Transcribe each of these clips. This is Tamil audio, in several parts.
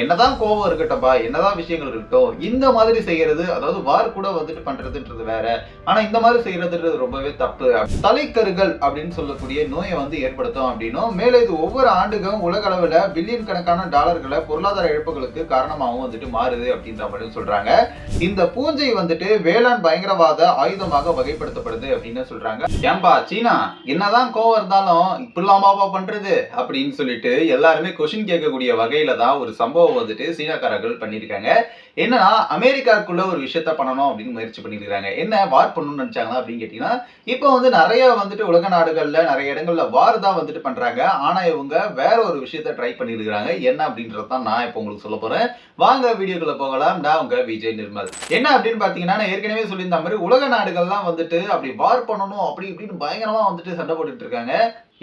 என்னதான் கோபம் இருக்கட்டும்பா என்னதான் விஷயங்கள் இருக்கட்டும் இந்த மாதிரி செய்யறது அதாவது வார் கூட வந்துட்டு பண்றதுன்றது வேற. ஆனா இந்த மாதிரி செய்யறதுன்றது ரொம்பவே தப்பு. தலைக்கருகள் அப்படின்னு சொல்லக்கூடிய நோயை வந்து ஏற்படுத்தும் அப்படின்னும் மேலே இது ஒவ்வொரு ஆண்டுக்கும் உலக அளவுல பில்லியன் கணக்கான டாலர்களை பொருளாதார இழப்புகளுக்கு காரணமாகவும் வந்துட்டு மாறுது அப்படின்ற மாதிரி சொல்றாங்க. இந்த பூஞ்சை வந்துட்டு வேளாண் பயங்கரவாத ஆயுதமாக வகைப்படுத்தப்படுது அப்படின்னு சொல்றாங்க. ஏன்பா சீனா என்னதான் கோவம் இருந்தாலும் இப்படிலாமாப்பா பண்றது அப்படின்னு சொல்லிட்டு எல்லாருமே கொஷின் கேட்கக்கூடிய வகையில தான் ஒரு சம்பவம் வந்துட்டு சீனாக்காரர்கள் பண்ணியிருக்காங்க. என்னன்னா அமெரிக்காக்குள்ள ஒரு விஷயத்த பண்ணணும் அப்படின்னு முயற்சி பண்ணிருக்காங்க என்ன வார் பண்ணணும்னு நினைச்சாங்களா அப்படின்னு கேட்டீங்கன்னா இப்போ வந்து நிறைய வந்துட்டு உலக நாடுகள்ல நிறைய இடங்கள்ல வார் தான் வந்துட்டு பண்றாங்க. ஆனா இவங்க வேற ஒரு விஷயத்த ட்ரை பண்ணிருக்காங்க என்ன அப்படின்றது தான் நான் இப்போ உங்களுக்கு சொல்ல போறேன். வாங்க வீடியோக்குள்ள போகலாம். நான் உங்க விஜய் நிர்மல். என்ன அப்படின்னு பாத்தீங்கன்னா நான் ஏற்கனவே சொல்லியிருந்த மாதிரி உலக நாடுகள்லாம் வந்துட்டு அப்படி வார் பண்ணணும் அப்படி இப்படின்னு பயங்கரமா வந்துட்டு சண்டை போட்டுட்டு இருக்காங்க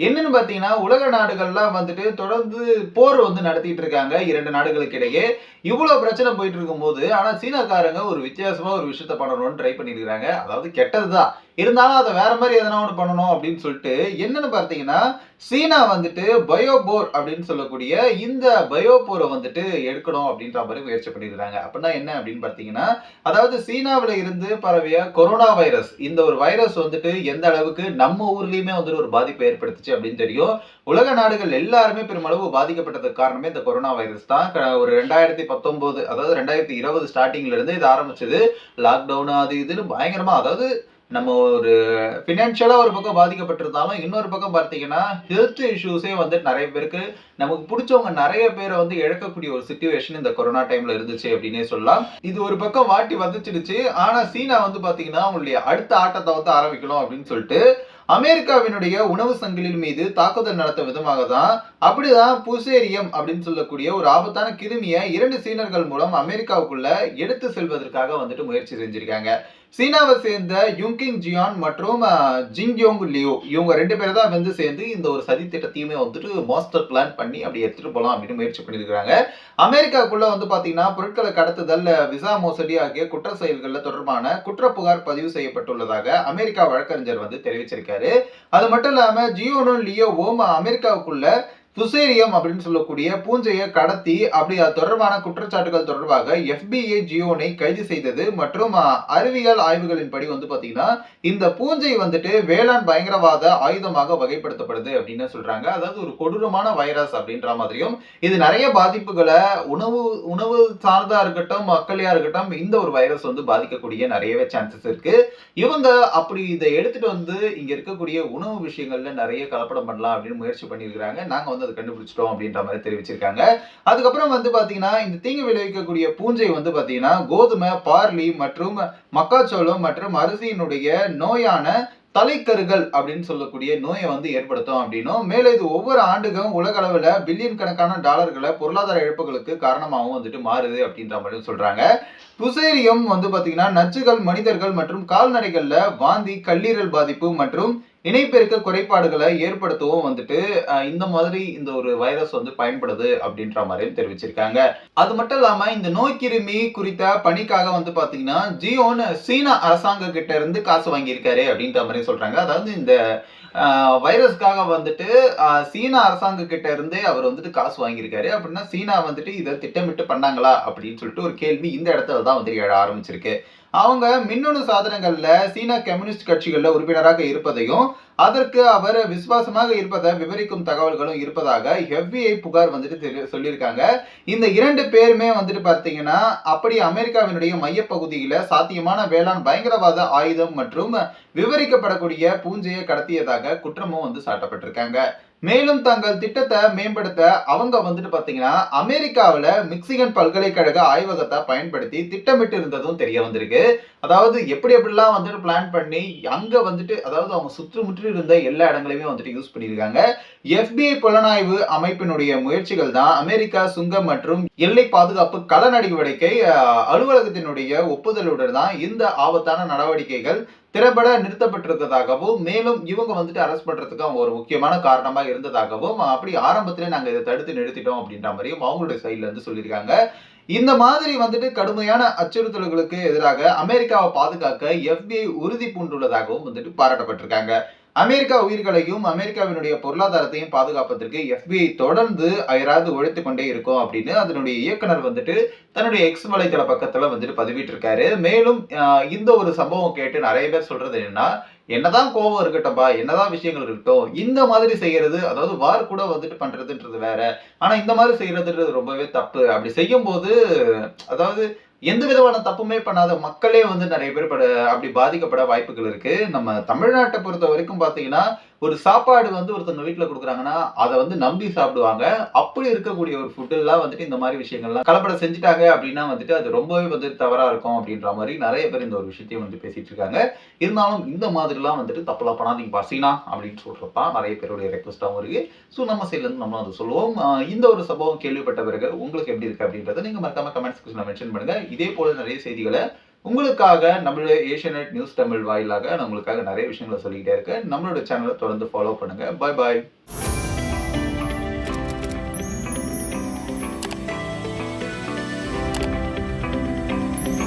என்னன்னு பாத்தீங்கன்னா உலக நாடுகள்லாம் வந்துட்டு தொடர்ந்து போர் வந்து நடத்திட்டு இருக்காங்க இரண்டு நாடுகளுக்கு இடையே இவ்வளவு பிரச்சனை போயிட்டு இருக்கும்போது ஆனால் சீனக்காரங்க ஒரு வித்தியாசமாக ஒரு விஷயத்த பண்ணணும்னு ட்ரை பண்ணியிருக்கிறாங்க அதாவது கெட்டது தான் இருந்தாலும் அதை வேற மாதிரி எதனா ஒன்று பண்ணணும் அப்படின்னு சொல்லிட்டு என்னன்னு பார்த்தீங்கன்னா சீனா வந்துட்டு பயோபோர் அப்படின்னு சொல்லக்கூடிய இந்த பயோபோரை வந்துட்டு எடுக்கணும் அப்படின்ற மாதிரி முயற்சி பண்ணியிருக்காங்க அப்படின்னா என்ன அப்படின்னு பார்த்தீங்கன்னா அதாவது சீனாவில் இருந்து பரவிய கொரோனா வைரஸ் இந்த ஒரு வைரஸ் வந்துட்டு எந்த அளவுக்கு நம்ம ஊர்லேயுமே வந்துட்டு ஒரு பாதிப்பை ஏற்படுத்துச்சு அப்படின்னு தெரியும். உலக நாடுகள் எல்லாருமே பெருமளவு பாதிக்கப்பட்டதுக்கு காரணமே இந்த கொரோனா வைரஸ் தான். க- ஒரு ரெண்டாயிரத்தி பத்தொன்பது அதாவது ரெண்டாயிரத்தி இருபது ஸ்டார்டிங்ல இருந்து இது ஆரம்பிச்சது. லாக்டவுன் அது இதுன்னு பயங்கரமா அதாவது நம்ம ஒரு ஃபினான்ஷியலாக ஒரு பக்கம் பாதிக்கப்பட்டிருந்தாலும் இன்னொரு பக்கம் பார்த்தீங்கன்னா ஹெல்த் இஷ்யூஸே வந்து நிறைய பேருக்கு நமக்கு பிடிச்சவங்க நிறைய பேரை வந்து இழக்கக்கூடிய ஒரு சுச்சுவேஷன் இந்த கொரோனா டைம்ல இருந்துச்சு அப்படின்னே சொல்லலாம். இது ஒரு பக்கம் வாட்டி வந்துச்சிடுச்சு. ஆனால் சீனா வந்து பார்த்தீங்கன்னா அவங்களுடைய அடுத்த ஆட்டத்தை வந்து ஆரம்பிக்கணும் அப்படின்னு சொல்லிட்டு அமெரிக்காவினுடைய உணவு சங்கிலின் மீது தாக்குதல் நடத்த விதமாக தான் அப்படிதான் புசேரியம் அப்படின்னு சொல்லக்கூடிய ஒரு ஆபத்தான கிருமியை இரண்டு சீனர்கள் மூலம் அமெரிக்காவுக்குள்ள எடுத்து செல்வதற்காக வந்துட்டு முயற்சி செஞ்சிருக்காங்க. சீனாவை சேர்ந்த யுங்கிங் ஜியான் மற்றும் அஹ், ஜிங்யோங் லியோ இவங்க ரெண்டு பேரும் தான் வந்து சேர்ந்து இந்த ஒரு சதி திட்டத்தையுமே வந்துட்டு மாஸ்டர் பிளான் பண்ணி அப்படி எடுத்துட்டு போகலாம் அப்படின்னு முயற்சி பண்ணியிருக்கிறாங்க. அமெரிக்காக்குள்ள வந்து பாத்தீங்கன்னா பொருட்களை கடத்துதல் விசா மோசடி ஆகிய குற்ற செயல்களில் தொடர்பான குற்ற புகார் பதிவு செய்யப்பட்டுள்ளதாக அமெரிக்கா வழக்கறிஞர் வந்து தெரிவிச்சிருக்காரு. அது மட்டும் இல்லாம ஜியோனும் லியோவும் அமெரிக்காவுக்குள்ள புசேரியம் அப்படின்னு சொல்லக்கூடிய பூஞ்சையை கடத்தி அப்படி அது தொடர்பான குற்றச்சாட்டுகள் தொடர்பாக FBI ஜியோனை கைது செய்தது மற்றும் அறிவியல் ஆய்வுகளின்படி வந்து பார்த்தீங்கன்னா இந்த பூஞ்சை வந்துட்டு வேளாண் பயங்கரவாத ஆயுதமாக வகைப்படுத்தப்படுது அப்படின்னு சொல்றாங்க. அதாவது ஒரு கொடூரமான வைரஸ் அப்படின்ற மாதிரியும் இது நிறைய பாதிப்புகளை உணவு உணவு சார்ந்தா இருக்கட்டும் மக்களையா இருக்கட்டும் இந்த ஒரு வைரஸ் வந்து பாதிக்கக்கூடிய நிறையவே சான்சஸ் இருக்கு. இவங்க அப்படி இதை எடுத்துட்டு வந்து இங்க இருக்கக்கூடிய உணவு விஷயங்கள்ல நிறைய கலப்படம் பண்ணலாம் அப்படின்னு முயற்சி பண்ணியிருக்கிறாங்க. நாங்க வந்து அதை கண்டுபிடிச்சிட்டோம் அப்படின்ற மாதிரி தெரிவிச்சிருக்காங்க. அதுக்கப்புறம் வந்து பார்த்தீங்கன்னா இந்த தீங்கு விளைவிக்கக்கூடிய பூஞ்சை வந்து பார்த்தீங்கன்னா கோதுமை பார்லி மற்றும் மக்காச்சோளம் மற்றும் அரிசியினுடைய நோயான தலைக்கருகள் அப்படின்னு சொல்லக்கூடிய நோயை வந்து ஏற்படுத்தும் அப்படின்னும். மேலே இது ஒவ்வொரு ஆண்டுக்கும் உலக அளவில் பில்லியன் கணக்கான டாலர்களை பொருளாதார இழப்புகளுக்கு காரணமாகவும் வந்துட்டு மாறுது அப்படின்ற மாதிரி சொல்றாங்க. புசேரியம் வந்து பார்த்தீங்கன்னா நச்சுகள் மனிதர்கள் மற்றும் கால்நடைகளில் வாந்தி கல்லீரல் பாதிப்பு மற்றும் இணைப்பெருக்க குறைபாடுகளை ஏற்படுத்தவும் வந்துட்டு இந்த மாதிரி இந்த ஒரு வைரஸ் வந்து பயன்படுது அப்படின்ற மாதிரியும் தெரிவிச்சிருக்காங்க. அது மட்டும் இல்லாம இந்த நோய் கிருமி குறித்த பணிக்காக வந்து பாத்தீங்கன்னா ஜியோன்னு சீன அரசாங்க கிட்ட இருந்து காசு வாங்கியிருக்காரு அப்படின்ற மாதிரி சொல்றாங்க. அதாவது இந்த வைரஸ்க்காக வந்துட்டு ஆஹ், சீனா அரசாங்க கிட்ட இருந்தே அவர் வந்துட்டு காசு வாங்கியிருக்காரு. அப்படின்னா சீனா வந்துட்டு இதை திட்டமிட்டு பண்ணாங்களா? அப்படின்னு சொல்லிட்டு ஒரு கேள்வி இந்த இடத்துல தான் வந்து எழ ஆரம்பிச்சிருக்கு. அவங்க மின்னணு சாதனங்கள்ல சீனா கம்யூனிஸ்ட் கட்சிகளில் உறுப்பினராக இருப்பதையும் அதற்கு அவர் விசுவாசமாக இருப்பதை விவரிக்கும் தகவல்களும் இருப்பதாக எஃபிஐ புகார் வந்துட்டு தெரி- சொல்லியிருக்காங்க. இந்த இரண்டு பேருமே வந்துட்டு பார்த்தீங்கன்னா அப்படி அமெரிக்காவினுடைய மையப்பகுதியில் சாத்தியமான வேளாண் பயங்கரவாத ஆயுதம் மற்றும் விவரிக்கப்படக்கூடிய பூஞ்சையை கடத்தியதாக குற்றமும் வந்து சாட்டப்பட்டிருக்காங்க. மேலும் தங்கள் திட்டத்தை மேம்படுத்த அவங்க வந்துட்டு பார்த்தீங்கன்னா அமெரிக்காவில் மிக்சிகன் பல்கலைக்கழக ஆய்வகத்தை பயன்படுத்தி திட்டமிட்டு இருந்ததும் தெரிய வந்திருக்கு. அதாவது எப்படி எப்படிலாம் வந்துட்டு பிளான் பண்ணி அங்கே வந்துட்டு அதாவது அவங்க சுற்றுமுற்று இருந்த எல்லா இடங்களையுமே வந்துட்டு யூஸ் பண்ணியிருக்காங்க. எஃபிஐ புலனாய்வு அமைப்பினுடைய முயற்சிகள் தான் அமெரிக்கா சுங்கம் மற்றும் எல்லை பாதுகாப்பு கள நடவடிக்கை அலுவலகத்தினுடைய ஒப்புதலுடன் தான் இந்த ஆபத்தான நடவடிக்கைகள் திறம்பட நிறுத்தப்பட்டிருந்ததாகவும் மேலும் இவங்க வந்துட்டு அரெஸ்ட் பண்ணுறதுக்கு அவங்க ஒரு முக்கியமான காரணமாக இருந்ததாகவும் அப்படி ஆரம்பத்திலே நாங்கள் இதை தடுத்து நிறுத்திட்டோம் அப்படின்ற மாதிரியும் அவங்களுடைய சைடில் வந்து சொல்லியிருக்காங்க. இந்த மாதிரி வந்துட்டு கடுமையான அச்சுறுத்தல்களுக்கு எதிராக அமெரிக்காவை பாதுகாக்க எஃபிஐ உறுதி பூண்டுள்ளதாகவும் வந்துட்டு பாராட்டப்பட்டிருக்காங்க. அமெரிக்கா உயிர்களையும் அமெரிக்காவினுடைய பொருளாதாரத்தையும் பாதுகாப்பதற்கு எஃபிஐ தொடர்ந்து அயராது உழைத்து கொண்டே இருக்கும் அப்படின்னு அதனுடைய இயக்குனர் வந்துட்டு தன்னுடைய எக்ஸ் வலைத்தள பக்கத்துல வந்துட்டு பதிவிட்டிருக்காரு. மேலும் இந்த ஒரு சம்பவம் கேட்டு நிறைய பேர் சொல்றது என்னன்னா என்னதான் கோபம் இருக்கட்டும்பா என்னதான் விஷயங்கள் இருக்கட்டும் இந்த மாதிரி செய்யறது அதாவது வார் கூட வந்துட்டு பண்றதுன்றது வேற. ஆனா இந்த மாதிரி செய்யறதுன்றது ரொம்பவே தப்பு. அப்படி செய்யும் போது அதாவது எந்த விதமான தப்புமே பண்ணாத மக்களே வந்து நிறைய பேர் அப்படி பாதிக்கப்பட வாய்ப்புகள் இருக்கு. நம்ம தமிழ்நாட்டை பொறுத்த வரைக்கும் பாத்தீங்கன்னா ஒரு சாப்பாடு வந்து ஒருத்தவங்க வீட்டுல கொடுக்குறாங்கன்னா அதை வந்து நம்பி சாப்பிடுவாங்க. அப்படி இருக்கக்கூடிய ஒரு ஃபுட் எல்லாம் வந்துட்டு இந்த மாதிரி விஷயங்கள்லாம் கலப்படம் செஞ்சுட்டாங்க அப்படின்னா வந்துட்டு அது ரொம்பவே வந்து தவறா இருக்கும் அப்படின்ற மாதிரி நிறைய பேர் இந்த ஒரு விஷயத்தையும் வந்து பேசிட்டு இருக்காங்க. இருந்தாலும் இந்த மாதிரிலாம் வந்துட்டு தப்பெல்லாம் பண்ணாதீங்க பசினா அப்படின்னு சொல்றதுதான் நிறைய பேருடைய ரெக்வஸ்டாகவும் இருக்கு. ஸோ நம்ம சைட்ல இருந்து நம்ம அதை சொல்லுவோம். இந்த ஒரு சம்பவம் கேள்விப்பட்ட பிறகு உங்களுக்கு எப்படி இருக்கு அப்படின்றத நீங்க மறக்காம கமெண்ட் செக்ஷன்ல மென்ஷன் பண்ணுங்க. இதே போல நிறைய செய்திகளை உங்களுக்காக நம்மளுடைய ஏஷியநெட் நியூஸ் தமிழ் வாயிலாக நான் உங்களுக்காக நிறைய விஷயங்களை சொல்லிக்கிட்டே இருக்கேன். நம்மளோட சேனலை தொடர்ந்து ஃபாலோ பண்ணுங்கள் பாய் பாய்